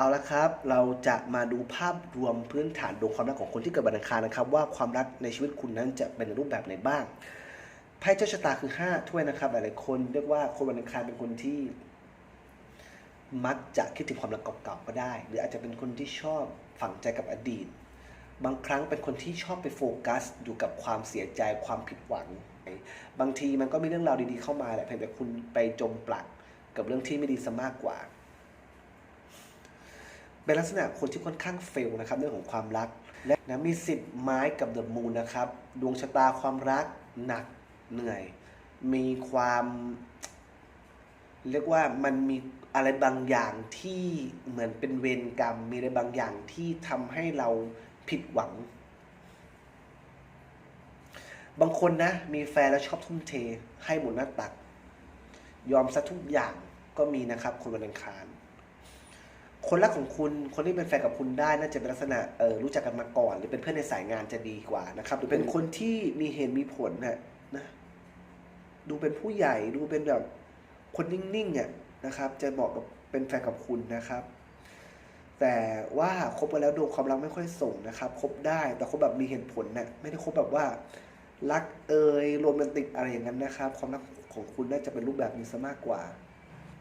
เอาละครับ เราจะมาดูภาพรวมพื้นฐานดวงความรักของคนที่เกิดวันอังคารนะครับ ว่าความรักในชีวิตคุณนั้นจะเป็นรูปแบบไหนบ้าง ไพ่เจ้าชะตาคือ5ถ้วยนะครับ หลายๆคนเรียกว่าคนวันอังคารเป็นคนที่ มักจะคิดถึงความรักเก่าๆก็ได้ หรืออาจจะเป็นคนที่ชอบฝังใจกับอดีต บางครั้งเป็นคนที่ชอบไปโฟกัส อยู่กับความเสียใจความผิดหวัง บางทีมันก็มีเรื่องราวดีๆเข้ามาแหละเพียงแต่คุณไปจมปลักกับเรื่องที่ไม่ดีซะมากกว่า เป็นลักษณะคนที่ค่อนข้างเฟลนะครับเรื่องของความรัก และนะมีสิบไม้กับเดอะมูนนะครับดวงชะตาความรักหนักเหนื่อย มีความเรียกว่ามันมีอะไรบางอย่างที่เหมือนเป็นเวรกรรม มีอะไรบางอย่างที่ทำให้เราผิดหวัง บางคนนะ มีแฟนแล้วชอบทุ่มเท ให้หมดหน้าตัก ยอมซะทุกอย่างก็มีนะครับ คนวันอังคาร คนรักของคุณคนที่เป็นแฟนกับคุณได้น่าจะเป็นลักษณะเออรู้จักกันมาก่อน หรือเป็นเพื่อนในสายงานจะดีกว่านะครับ หรือเป็นคนที่มีเหตุมีผลนะนะ ดูเป็นผู้ใหญ่ดูเป็นแบบคนนิ่งๆเนี่ยนะครับ จะเหมาะกับเป็นแฟนกับคุณนะครับ แต่ว่าคบกันแล้วดูความรักไม่ค่อยส่งนะครับคบได้แต่คบแบบมีเหตุผลนะไม่ได้คบแบบว่ารักเอยโรแมนติกอะไรอย่างนั้นนะครับ ความรักของคุณน่าจะเป็นรูปแบบนี้ซะมากกว่า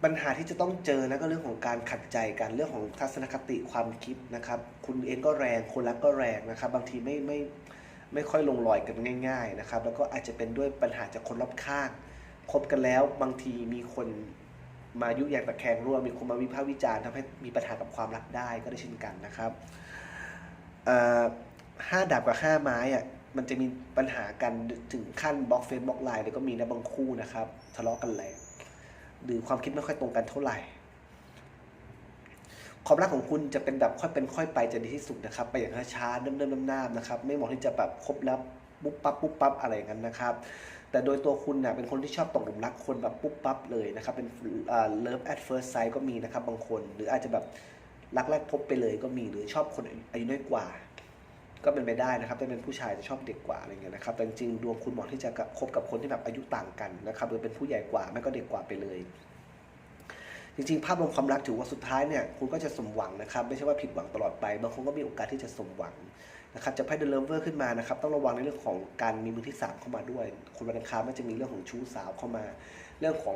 ปัญหาที่จะต้องเจอนะก็เรื่องของการขัดใจกันเรื่องของทัศนคติความคิดนะครับ คุณเองก็แรงคนรักก็แรงนะครับ บางทีไม่ไม่ไม่ค่อยลงรอยกันง่าย ๆนะครับ แล้วก็อาจจะเป็นด้วยปัญหาจากคนรอบข้างคบกันแล้วบางทีมีคนมายุแยงตะแคงร่วมมีคนมาวิพากษ์วิจารณ์ทำให้มีปัญหากับความรักได้ก็ได้เช่นกันนะครับห้าดาบกับห้าไม้อะมันจะมีปัญหากันถึงขั้นบล็อกเฟซบล็อกไลน์เลยก็มีนะบางคู่นะครับทะเลาะกันแรง หรือความคิดไม่ค่อยตรงกันเท่าไหร่ ความรักของคุณจะเป็นแบบค่อยเป็นค่อยไปจะดีที่สุดนะครับ ไปอย่างช้าๆเนิ่มๆน้ำๆนะครับ ไม่เหมาะที่จะแบบคบแล้วปุ๊บปั๊บปุ๊บปั๊บอะไรอย่างนั้นนะครับ แต่โดยตัวคุณนะเป็นคนที่ชอบตกหลุมรักคนแบบปุ๊บปั๊บเลยนะครับ เป็นเลิฟแอดเฟิร์สไซก็มีนะครับบางคน หรืออาจจะแบบรักแรกพบไปเลยก็มีหรือชอบคนอายุน้อยกว่า ก็เป็นไปได้นะครับแต่เป็นผู้ชายจะชอบเด็กกว่าอะไรเงี้ยนะครับแต่จริงๆดวงคุณเหมาะที่จะคบกับคนที่แบบอายุต่างกันนะครับหรือเป็นผู้ใหญ่กว่าไม่ก็เด็กกว่าไปเลยจริงๆ ภาพรวมความรักถือว่าสุดท้ายเนี่ยคุณก็จะสมหวังนะครับ ไม่ใช่ว่าผิดหวังตลอดไป บางคนก็มีโอกาสที่จะสมหวังนะครับจะไพ่เดลเวอร์ขึ้นมานะครับต้องระวังในเรื่องของการมีมือที่สามเข้ามาด้วย คนวันอังคารมันจะมีเรื่องของชู้สาวเข้ามา เรื่องของ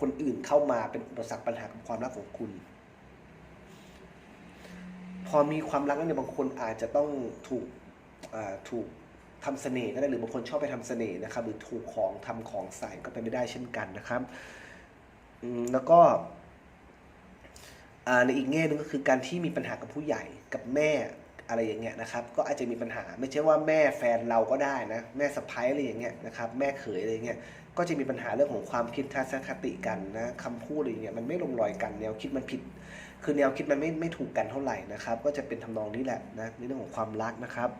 คนอื่นเข้ามาเป็นอุปสรรคปัญหากับความรักของคุณ อมีความรักแล้วเนี่ยบางคนอาจจะต้องถูกถูกทำเสน่ห์ก็ได้หรือบางคนชอบไปทำเสน่ห์นะครับหรือถูกของทำของใส่ก็เป็นไปได้เช่นกันนะครับแล้วก็ในอีกแง่หนึงก็คือการที่มีปัญหากับผู้ใหญ่กับแม่อะไรอย่างเงี้ยนะครับ ก็อาจจะมีปัญหาไม่ใช่ว่าแม่แฟนเราก็ได้นะแม่สะพ้ายอะไรอย่างเงี้ยนะครับแม่เขยอะไรอย่างเงี้ยก็จะมีปัญหาเรื่องของความคิดทัศนคติกันนะคำพูดอะไรอย่างเงี้ยมันไม่ลงรอยกันแนวคิดมันผิด คือแนวคิดมันไม่ไม่ถูกกันเท่าไหร่นะครับ ก็จะเป็นทำนองนี้แหละนะในเรื่องของความรักนะครับ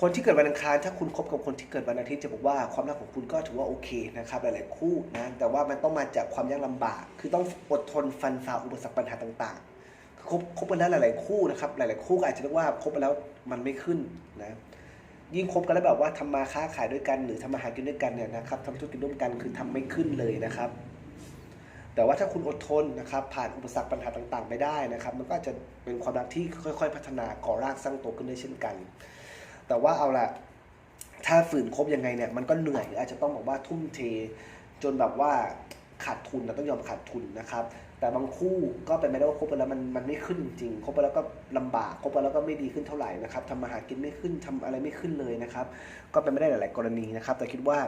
คนที่เกิดวันอังคารถ้าคุณคบกับคนที่เกิดวันอาทิตย์จะบอกว่าความรักของคุณก็ถือว่าโอเคนะครับ หลาย ๆ คู่นะแต่ว่ามันต้องมาจากความยากลำบาก คือต้องอดทนฟันฝ่าอุปสรรคปัญหาต่าง ๆ คบคบกันแล้วหลาย ๆ คู่นะครับ หลาย ๆ คู่อาจจะเรียกว่าคบกันแล้วมันไม่ขึ้นนะยิ่งคบกันแล้วแบบว่าทำมาค้าขายด้วยกัน หรือทำมาหากินด้วยกันเนี่ยนะครับทำธุรกิจร่วมกันคือทำไม่ขึ้นเลยนะครับ แต่ว่าถ้าคุณอดทนนะครับผ่านอุปสรรคปัญหาต่างๆ ไปได้นะครับ มันก็จะเป็นความรักที่ค่อยๆ พัฒนาก่อรากสร้างตัวขึ้นได้เช่นกัน แต่ว่าเอาละถ้าฝืนคบยังไงเนี่ยมันก็เหนื่อยอาจจะต้องบอกว่าทุ่มเท จนแบบว่าขาดทุนนะต้องยอมขาดทุนนะครับ แต่บางคู่ก็เป็นไม่ได้ว่าคบไปแล้วมันมันไม่ขึ้นจริงคบไปแล้วก็ลำบากคบไปแล้วก็ไม่ดีขึ้นเท่าไหร่นะครับทำมาหากินไม่ขึ้นทำอะไรไม่ขึ้นเลยนะครับ ก็เป็นไม่ได้หลาย ๆ กรณีนะครับ แต่คิดว่า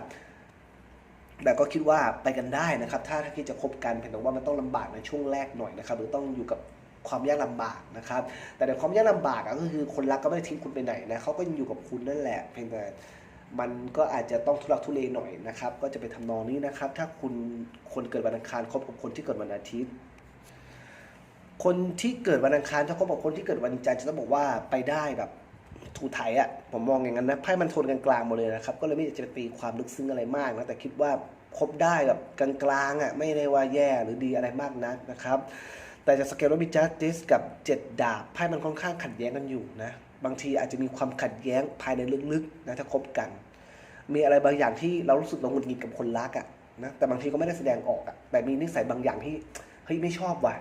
แต่ก็คิดว่าไปกันได้นะครับ ถ้าถ้าคิดจะคบกันเพียงแต่ว่ามันต้องลำบากในช่วงแรกหน่อยนะครับ หรือต้องอยู่กับความยากลำบากนะครับ แต่ในความยากลำบากก็คือคนรักก็ไม่ได้ทิ้งคุณไปไหนนะเขาก็ยังอยู่กับคุณนั่นแหละ เพียงแต่มันก็อาจจะต้องทุรักทุเลหน่อยนะครับ ก็จะไปทำนองนี้นะครับ ถ้าคุณคนเกิดวันอังคารคบกับคนที่เกิดวันอาทิตย์ คนที่เกิดวันอังคารถ้าคบกับคนที่เกิดวันจันทร์จะต้องบอกว่าไปได้แบบ ถูไทยอะผมมองอย่างนั้นนะไพ่มันโทนกลางๆหมดเลยนะครับ ก็เลยไม่จะไปตีความลึกซึ้งอะไรมากนะแต่คิดว่าคบได้แบบกลางๆอะไม่ได้ว่าแย่หรือดีอะไรมากนักนะครับ แต่จะสเกลโรบิจัสติสกับเจ็ดดาบไพ่มันค่อนข้างขัดแย้งกันอยู่นะบางทีอาจจะมีความขัดแย้งภายในลึกๆนะถ้าคบกัน มีอะไรบางอย่างที่เรารู้สึกเราหงุดหงิดกับคนรักอะนะแต่บางทีก็ไม่ได้แสดงออกอะแต่มีนิสัยบางอย่างที่เฮ้ยไม่ชอบว่ะ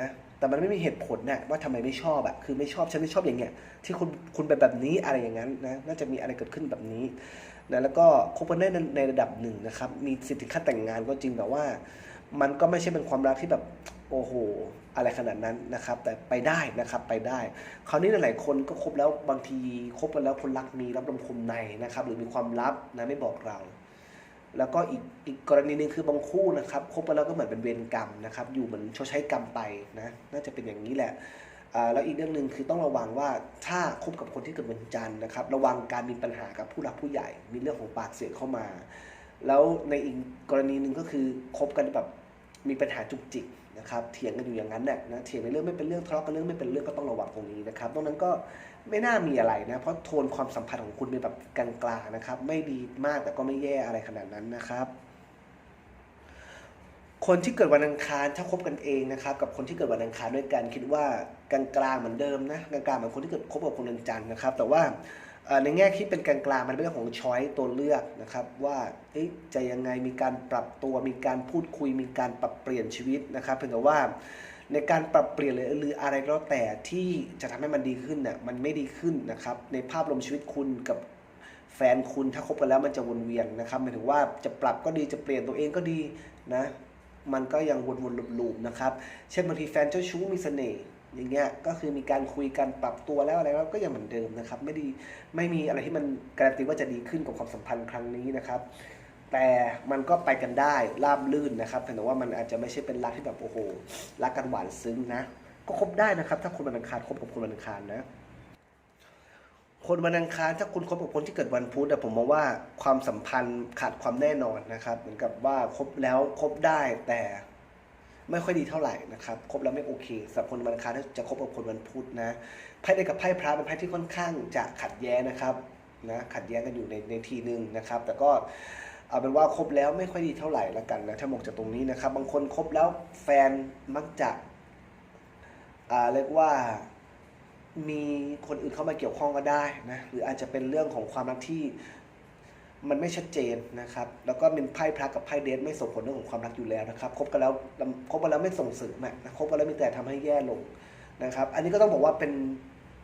นะแต่มันไม่มีเหตุผลนะว่าทำไมไม่ชอบอะคือไม่ชอบฉันไม่ชอบอย่างเงี้ยที่คุณคุณเป็นแบบนี้อะไรอย่างนั้นนะน่าจะมีอะไรเกิดขึ้นแบบนี้นะแล้วก็คบกันได้ในในระดับหนึ่งนะครับ มีสิทธิขั้นแต่งงานก็จริงแต่ว่า มันก็ไม่ใช่เป็นความรักที่แบบโอ้โหอะไรขนาดนั้นนะครับ แต่ไปได้นะครับไปได้ คราวนี้หลายๆคนก็คบแล้วบางทีคบกันแล้วคนรักมีรับลมคมในนะครับ หรือมีความลับนะไม่บอกเรา แล้วก็อีกอีกกรณีหนึ่งคือบางคู่นะครับคบกันแล้วก็เหมือนเป็นเวรกรรมนะครับอยู่เหมือนชดใช้กรรมไปนะน่าจะเป็นอย่างนี้แหละอ่าแล้วอีกเรื่องหนึ่งคือต้องระวังว่าถ้าคบกับคนที่เกิดวันจันทร์นะครับ ระวังการมีปัญหากับผู้หลักผู้ใหญ่ มีเรื่องของปากเสียงเข้ามา แล้วในอีกกรณีหนึ่งก็คือคบกันแบบมีปัญหาจุกจิก นะครับเถียงกันอยู่อย่างนั้นแหละนะเถียงในเรื่องไม่เป็นเรื่องทะเลาะกันเรื่องไม่เป็นเรื่องก็ต้องระวังตรงนี้นะครับตรงนั้นก็ไม่น่ามีอะไรนะ เพราะโทนความสัมพันธ์ของคุณเป็นแบบกลางๆนะครับ ไม่ดีมากแต่ก็ไม่แย่อะไรขนาดนั้นนะครับคนที่เกิดวันอังคารถ้าคบกันเองนะครับกับคนที่เกิดวันอังคารด้วยกันคิดว่ากลางๆเหมือนเดิมนะกลางๆเหมือนคนที่เกิดคบกับคนวันจันทร์นะครับ แต่ว่า ในแง่ที่เป็นกลางๆมันเป็นเรื่องของช้อยตัวเลือกนะครับ ว่าจะยังไงมีการปรับตัวมีการพูดคุย มีการปรับเปลี่ยนชีวิตนะครับเพียงแต่ว่าในการปรับเปลี่ยนหรืออะไรก็แล้วแต่ที่จะทำให้มันดีขึ้นน่ะมันไม่ดีขึ้นนะครับ ในภาพรวมชีวิตคุณกับแฟนคุณถ้าคบกันแล้วมันจะวนเวียนนะครับหมายถึงว่าจะปรับก็ดีจะเปลี่ยนตัวเองก็ดีนะ มันก็ยังวนๆลูปๆนะครับ เช่นบางทีแฟนเจ้าชู้มีเสน่ห์ อย่างเงี้ยก็คือมีการคุยกันปรับตัวแล้วอะไรแล้วก็ยังเหมือนเดิมนะครับ ไม่ดีไม่มีอะไรที่มันการันตีว่าจะดีขึ้นกับความสัมพันธ์ครั้งนี้นะครับ แต่มันก็ไปกันได้ราบลื่นนะครับแต่ว่ามันอาจจะไม่ใช่เป็นรักที่แบบโอ้โหรักกันหวานซึ้งนะ ก็คบได้นะครับ ถ้าคนวันอังคารคบกับคนวันอังคารนะคนวันอังคารถ้าคุณคบกับคนที่เกิดวันพุธอะผมมองว่าความสัมพันธ์ขาดความแน่นอนนะครับ เหมือนกับว่าคบแล้วคบได้แต่ ไม่ค่อยดีเท่าไหร่นะครับครบแล้วไม่โอเคสำหรับคนวันอังคารถ้าจะคบกับคนวันพุธนะไพ่ใดกับไพ่พระเป็นไพ่ที่ค่อนข้างจะขัดแย้งนะครับนะขัดแย้งกันอยู่ในในทีหนึ่งนะครับ แต่ก็เอาเป็นว่าคบแล้วไม่ค่อยดีเท่าไหร่ละกันนะถ้ามองจากตรงนี้นะครับ บางคนคบแล้วแฟนมักจะอ่าเรียกว่ามีคนอื่นเข้ามาเกี่ยวข้องก็ได้นะหรืออาจจะเป็นเรื่องของความรักที่ มันไม่ชัดเจนนะครับ แล้วก็เป็นไพ่พระกับไพ่เดทไม่ส่งผลเรื่องของความรักอยู่แล้วนะครับ คบกันแล้วคบกันแล้วไม่ส่งเสริมนะคบกันแล้วมีแต่ทำให้แย่ลงนะครับ อันนี้ก็ต้องบอกว่าเป็น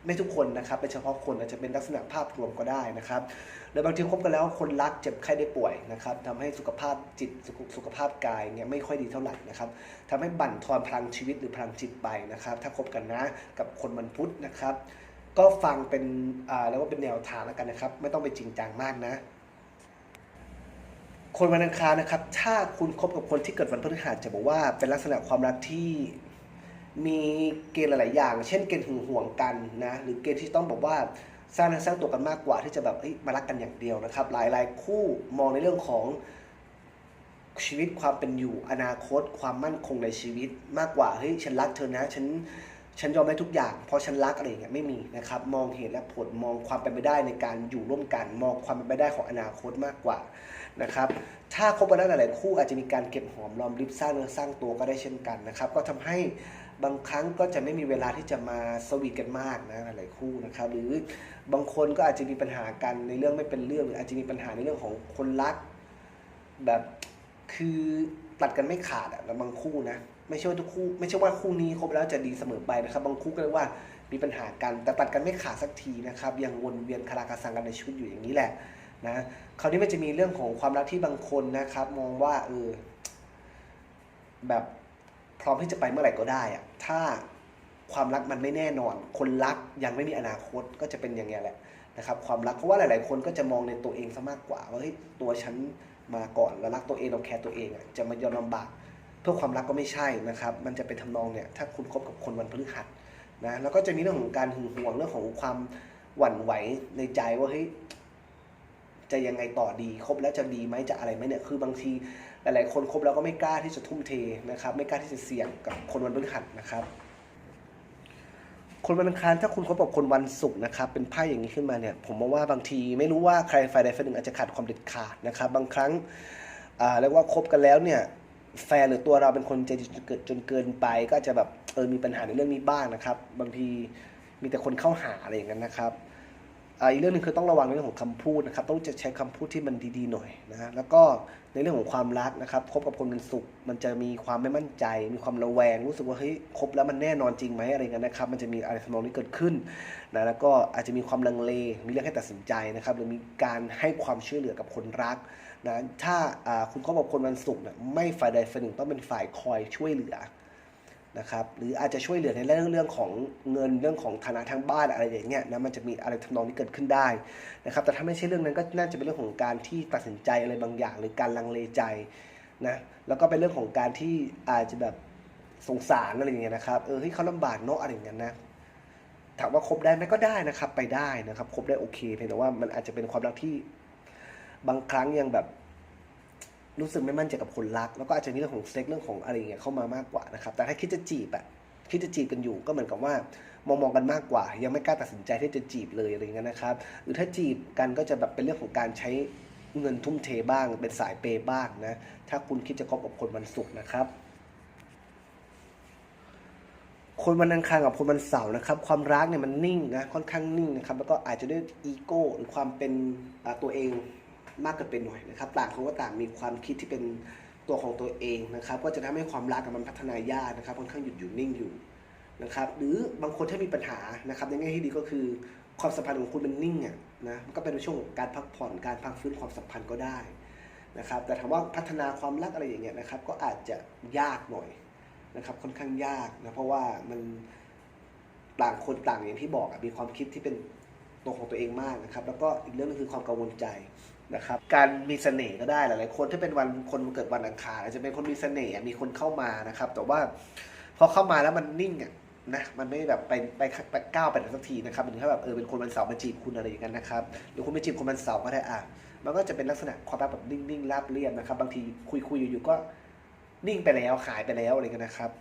ไม่ทุกคนนะครับ เป็นเฉพาะคนอาจจะเป็นลักษณะภาพรวมก็ได้นะครับ หรือบางทีคบกันแล้วคนรักเจ็บไข้ได้ป่วยนะครับทำให้สุขภาพจิตสุขสุขภาพกายเนี่ยไม่ค่อยดีเท่าไหร่นะครับทำให้บั่นทอนพลังชีวิตหรือพลังจิตไปนะครับ ถ้าคบกันนะกับคนวันพุทธนะครับ ก็ฟังเป็นอ่าแล้วว่าเป็นแนวทางแล้วกันนะครับ ไม่ต้องไปจริงจังมากนะ คนวันอังคารนะครับ ถ้าคุณคบกับคนที่เกิดวันพฤหัสจะบอกว่าเป็นลักษณะความรักที่มีเกณฑ์หลาย ๆ อย่าง เช่นเกณฑ์หึงหวงกันนะ หรือเกณฑ์ที่ต้องบอกว่าสร้างสร้างตัวกันมากกว่าที่จะแบบมารักกันอย่างเดียวนะครับ หลาย ๆ คู่มองในเรื่องของชีวิตความเป็นอยู่อนาคต ความมั่นคงในชีวิตมากกว่าเฮ้ยฉันรักเธอนะฉันฉันยอมได้ทุกอย่างเพราะฉันรักอะไรอย่างเงี้ยไม่มีนะครับ มองเหตุและผลมองความเป็นไปได้ในการอยู่ร่วมกัน มองความเป็นไปได้ของอนาคตมากกว่า นะครับถ้าคบกันได้หลายๆ คู่อาจจะมีการเก็บหอมรอมริบสร้างเนื้อสร้างตัวก็ได้เช่นกันนะครับ ก็ทำให้บางครั้งก็จะไม่มีเวลาที่จะมาสวีทกันมากนะหลายๆคู่นะครับ หรือบางคนก็อาจจะมีปัญหากันในเรื่องไม่เป็นเรื่องหรืออาจจะมีปัญหาในเรื่องของคนรัก แบบคือตัดกันไม่ขาดอะบางคู่นะไม่ใช่ว่าทุกคู่ ไม่ใช่ว่าคู่นี้คบแล้วจะดีเสมอไปนะครับ บางคู่ก็เรียกว่ามีปัญหากันแต่ตัดกันไม่ขาดสักทีนะครับ ยังวนเวียนคาราคาซังกันในชีวิตอยู่อย่างนี้แหละ นะคราวนี้มันจะมีเรื่องของความรักที่บางคนนะครับ มองว่าเออแบบพร้อมที่จะไปเมื่อไหร่ก็ได้อะถ้าความรักมันไม่แน่นอน คนรักยังไม่มีอนาคตก็จะเป็นอย่างเงี้ยแหละนะครับ ความรักเพราะว่าหลาย ๆ คนก็จะมองในตัวเองซะมากกว่าว่าเฮ้ยตัวฉันมาก่อนแล้วรักตัวเองเราแคร์ตัวเองอะจะมายอมลำบากเพื่อความรักก็ไม่ใช่นะครับ มันจะเป็นทำนองเนี่ยถ้าคุณคบกับคนวันพฤหัสนะแล้วก็จะมีเรื่องของการหึงหวงเรื่องของความหวั่นไหวในใจว่าเฮ้ย จะยังไงต่อดีคบแล้วจะดีไหมจะอะไรไหมเนี่ยคือบางทีหลายๆคนคบแล้วก็ไม่กล้าที่จะทุ่มเทนะครับไม่กล้าที่จะเสี่ยงกับคนวันพฤหัสนะครับ คนวันอังคารถ้าคุณคบกับคนวันศุกร์นะครับเป็นไพ่อย่างนี้ขึ้นมาเนี่ยผมมองว่าบางทีไม่รู้ว่าใครฝ่ายใดฝ่ายหนึ่งอาจจะขาดความเด็ดขาดนะครับ บางครั้งอ่าเรียกว่าคบกันแล้วเนี่ยแฟนหรือตัวเราเป็นคนใจจนเกินจนเกินไป ก็จะแบบเออมีปัญหาในเรื่องนี้บ้างนะครับ บางทีมีแต่คนเข้าหาอะไรอย่างนั้นนะครับ อีกเรื่องหนึงคือต้องระวังในเรื่องของคำพูดนะครับต้องจะใช้คำพูดที่มันดีๆหน่อยนะแล้วก็ในเรื่องของความรักนะครับคบกับคนเป็นสุข มันจะมีความไม่มั่นใจ มีความระแวง รู้สึกว่าเฮ้ยคบแล้วมันแน่นอนจริงไหมอะไรเงี้ยนะครับ มันจะมีอะไรทำนองนี้เกิดขึ้นนะแล้วก็อาจจะมีความลังเล มีเรื่องให้ตัดสินใจนะครับหรือมีการให้ความช่วยเหลือกับคนรักนะถ้าคุณคบกับคนวันศุกเนี่ยไม่ฝ่ายใดฝ่ายหนึ่งต้องเป็นฝ่ายคอยช่วยเหลือ นะครับหรืออาจจะช่วยเหลือในเรื่องเรื่องของเงินเรื่องของฐานะทางบ้านอะไรอย่างเงี้ยนะมันจะมีอะไรทำนองนี้เกิดขึ้นได้นะครับแต่ถ้าไม่ใช่เรื่องนั้นก็น่าจะเป็นเรื่องของการที่ตัดสินใจอะไรบางอย่าง หรือการลังเลใจนะแล้วก็เป็นเรื่องของการที่อาจจะแบบสงสารอะไรอย่างเงี้ยนะครับเออเฮ้ยเขาลำบากเนาะอะไรอย่างเงี้ยนะถามว่าคบได้ไหมก็ได้นะครับ ไปได้นะครับคบได้โอเคเพียงแต่ว่ามันอาจจะเป็นความรักที่บางครั้งยังแบบ รู้สึกไม่มั่นใจกับคนรัก แล้วก็อาจจะมีเรื่องของเซ็กเรื่องของอะไรเงี้ยเข้ามามากกว่านะครับแต่ถ้าคิดจะจีบอะคิดจะจีบกันอยู่ก็เหมือนกับว่ามองมองๆกันมากกว่า ยังไม่กล้าตัดสินใจที่จะจีบเลยอะไรเงี้ยนะครับหรือถ้าจีบกันก็จะแบบเป็นเรื่องของการใช้เงินทุ่มเทบ้าง เป็นสายเปย์บ้างนะถ้าคุณคิดจะคบกับคนวันศุกร์นะครับคนวันอังคารกับคนวันเสาร์นะครับ ความรักเนี่ยมันนิ่งนะค่อนข้างนิ่งนะครับ แล้วก็อาจจะด้วยอีโก้หรือความเป็นตัวเอง มากเกินไปหน่อยนะครับ ต่างคนก็ต่างมีความคิดที่เป็นตัวของตัวเองนะครับ ก็จะทำให้ความรักกับมันพัฒนายากนะครับค่อนข้างหยุดอยู่นิ่งอยู่นะครับ หรือบางคนถ้ามีปัญหานะครับในแง่ที่ดีก็คือความสัมพันธ์ของคุณมันนิ่งอะนะมันก็เป็นช่วงการพักผ่อนการพักฟื้นความสัมพันธ์ก็ได้นะครับ แต่ถามว่าพัฒนาความรักอะไรอย่างเงี้ยนะครับ ก็อาจจะยากหน่อยนะครับ ค่อนข้างยากนะเพราะว่ามันต่างคนต่างอย่างที่บอกมีความคิดที่เป็นตัวของตัวเองมากนะครับ แล้วก็อีกเรื่องหนึงคือความกังวลใจ นะครับการมีเสน่ห์ก็ได้หลายๆคนที่เป็นวันคนเกิดวันอังคารอาจจะเป็นคนมีเสน่ห์มีคนเข้ามานะครับ แต่ว่าพอเข้ามาแล้วมันนิ่งอะนะมันไม่แบบไปไปไปก้าวไปไหนสักทีนะครับมันแค่แบบเออเป็นคนวันเสาร์มาจีบคุณอะไรอย่างนั้นนะครับหรือคุณไปจีบคนวันเสาร์ก็ได้อะมันก็จะเป็นลักษณะความรักแบบนิ่งๆราบเรียบนะครับ บางทีคุยๆอยู่ๆก็นิ่งไปแล้วหายไปแล้วอะไรเงี้ยนะครับ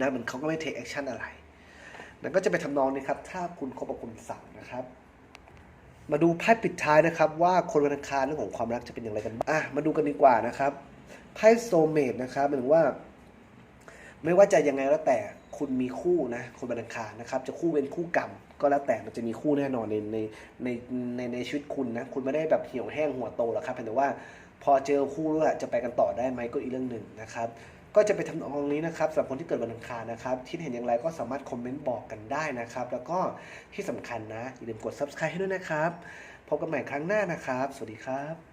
นะมันเขาก็ไม่เทคแอคชั่นอะไรนั่นก็จะไปนทำนองนี้ครับ ถ้าคุณคบกับคนเสาร์นะครับ มาดูไพ่ปิดท้ายนะครับว่าคนวันอังคารเรื่องของความรักจะเป็นอย่างไรกันบ้างอะมาดูกันดีกว่านะครับไพ่โซเมดนะครับหมายถึงว่า ไม่ว่าจะยังไงแล้วแต่คุณมีคู่นะคนวันอังคารนะครับ จะคู่เว้นคู่กรรมก็แล้วแต่มันจะมีคู่แน่นอนในในในในในชีวิตคุณนะคุณไม่ได้แบบเหี่ยวแห้งหัวโตหรอกครับเพียงแต่ว่าพอเจอคู่แล้วจะไปกันต่อได้ไหมก็อีกเรื่องหนึ่งนะครับ ก็จะไปทำนองนี้นะครับสำหรับคนที่เกิดวันอังคารนะครับคิดเห็นอย่างไรก็สามารถคอมเมนต์บอกกันได้นะครับ แล้วก็ที่สำคัญนะอย่าลืมกด subscribe ให้ด้วยนะครับ พบกันใหม่ครั้งหน้านะครับ สวัสดีครับ